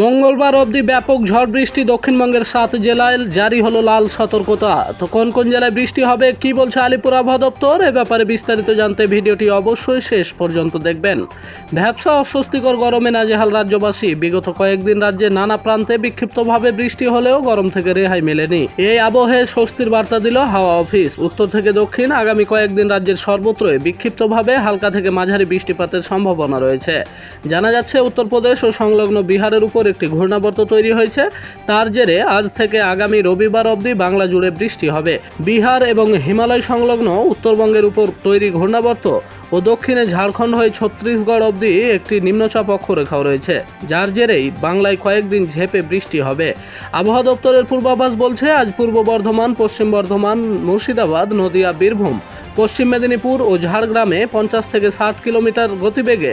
মঙ্গলবার অবধি ব্যাপক ঝড় বৃষ্টি দক্ষিণবঙ্গের সাত জেলায় জারি হলো লাল সতর্কতা। তো কোন কোন জেলায় বৃষ্টি হবে, কি বলছে আলিপুর আবহাওয়া দপ্তর? এ ব্যাপারে বিস্তারিত জানতে ভিডিওটি অবশ্যই শেষ পর্যন্ত দেখবেন। ভ্যাবসা অস্বস্তিকর গরমে নাজেহাল রাজ্যবাসী। বিগত কয়েকদিন রাজ্যে নানা প্রান্তে বিক্ষিপ্তভাবে বৃষ্টি হলেও গরম থেকে রেহাই মেলেনি। এই আবহে স্বস্তির বার্তা দিল হাওয়া অফিস। উত্তর থেকে দক্ষিণ, আগামী কয়েকদিন রাজ্যের সর্বত্রই বিক্ষিপ্তভাবে হালকা থেকে মাঝারি বৃষ্টিপাতের সম্ভাবনা রয়েছে। জানা যাচ্ছে, উত্তরপ্রদেশ ও সংলগ্ন বিহারের উপর একটি ঘূর্ণাবর্ত তৈরি হয়েছে। তার জেরে আজ থেকে আগামী রবিবার অবধি বাংলা জুড়ে বৃষ্টি হবে। বিহার এবং হিমালয় সংলগ্ন উত্তরবঙ্গের উপর তৈরি ঘূর্ণাবর্ত ও দক্ষিণে ঝাড়খণ্ড হয়ে ছত্তিশগড় অবধি একটি নিম্নচাপ অক্ষরেখাও রয়েছে, যার জেরেই বাংলায় কয়েকদিন ঝেপে বৃষ্টি হবে। আবহাওয়া দপ্তরের পূর্বাভাস বলছে, আজ পূর্ব বর্ধমান, পশ্চিম বর্ধমান, মুর্শিদাবাদ, নদিয়া, বীরভূম, পশ্চিম মেদিনীপুর ও ঝাড়গ্রামে পঞ্চাশ থেকে ষাট কিলোমিটার গতিবেগে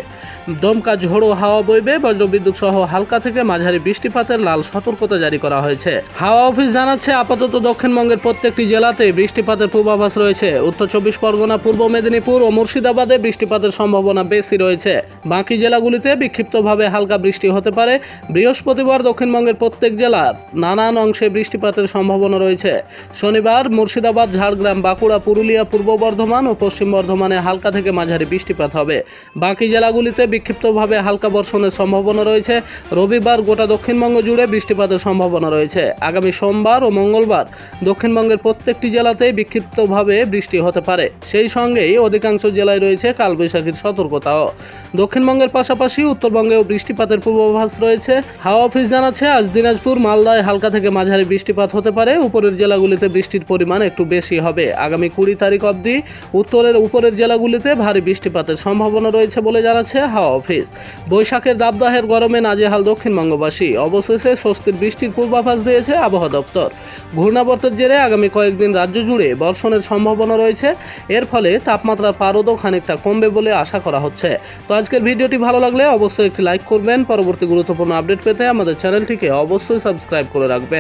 দমকা ঝোড়ো হাওয়া বইবে, বজ্রবিদ্যুৎ সহ হালকা থেকে মাঝারি বৃষ্টিপাতের লাল সতর্কতা জারি করা হয়েছে। হাওয়া অফিস জানাচ্ছে, আপাতত দক্ষিণবঙ্গের প্রত্যেকটি জেলাতে বৃষ্টিপাতের পূর্বাভাস রয়েছে। উত্তর চব্বিশ পরগনা, পূর্ব মেদিনীপুর ও মুর্শিদাবাদে বৃষ্টিপাতের সম্ভাবনা বেশি রয়েছে। বাকি জেলাগুলিতে বিক্ষিপ্তভাবে হালকা বৃষ্টি হতে পারে। বৃহস্পতিবার দক্ষিণবঙ্গের প্রত্যেক জেলার নানান অংশে বৃষ্টিপাতের সম্ভাবনা রয়েছে। শনিবার মুর্শিদাবাদ, ঝাড়গ্রাম, বাঁকুড়া, পুরুলিয়া, পূর্ব বর্ধমান ও পশ্চিম বর্ধমানে হালকা থেকে মাঝারি বৃষ্টিপাত হবে। বাকি জেলাগুলিতে বিক্ষিপ্তভাবে হালকা বর্ষণের সম্ভাবনা রয়েছে। রবিবার গোটা দক্ষিণবঙ্গ জুড়ে বৃষ্টিপাতের সম্ভাবনা রয়েছে। আগামী সোমবার ও মঙ্গলবার দক্ষিণবঙ্গের প্রত্যেকটি জেলাতেই বিক্ষিপ্তভাবে বৃষ্টি হতে পারে। সেই সঙ্গেই অধিকাংশ জেলায় রয়েছে কালবৈশাখীর সতর্কতাও। দক্ষিণবঙ্গের পাশাপাশি উত্তরবঙ্গেও বৃষ্টিপাতের পূর্বাভাস রয়েছে। হাওয়া অফিস জানাচ্ছে, আজ দিনাজপুর, মালদায় হালকা থেকে মাঝারি বৃষ্টিপাত হতে পারে। উপরের জেলাগুলিতে বৃষ্টির পরিমাণ একটু বেশি হবে। আগামী কুড়ি তারিখ অবধি উত্তরের উপরের জেলাগুলিতে ভারী বৃষ্টিপাতের সম্ভাবনা রয়েছে বলে জানাচ্ছে হাওয়া অফিস। বৈশাখের দাবদাহের গরমে নাজেহাল দক্ষিণবঙ্গবাসী। অবশেষে স্বস্তির বৃষ্টির পূর্বাভাস দিয়েছে আবহাওয়া দপ্তর। ঘূর্ণাবর্তের জেরে আগামী কয়েকদিন রাজ্য জুড়ে বর্ষণের সম্ভাবনা রয়েছে। এর ফলে তাপমাত্রার পারদও খানিকটা কমবে বলে আশা করা হচ্ছে। তো আজকের ভিডিওটি ভালো লাগলে অবশ্যই একটি লাইক করবেন। পরবর্তী গুরুত্বপূর্ণ আপডেট পেতে আমাদের চ্যানেলটিকে অবশ্যই সাবস্ক্রাইব করে রাখবেন।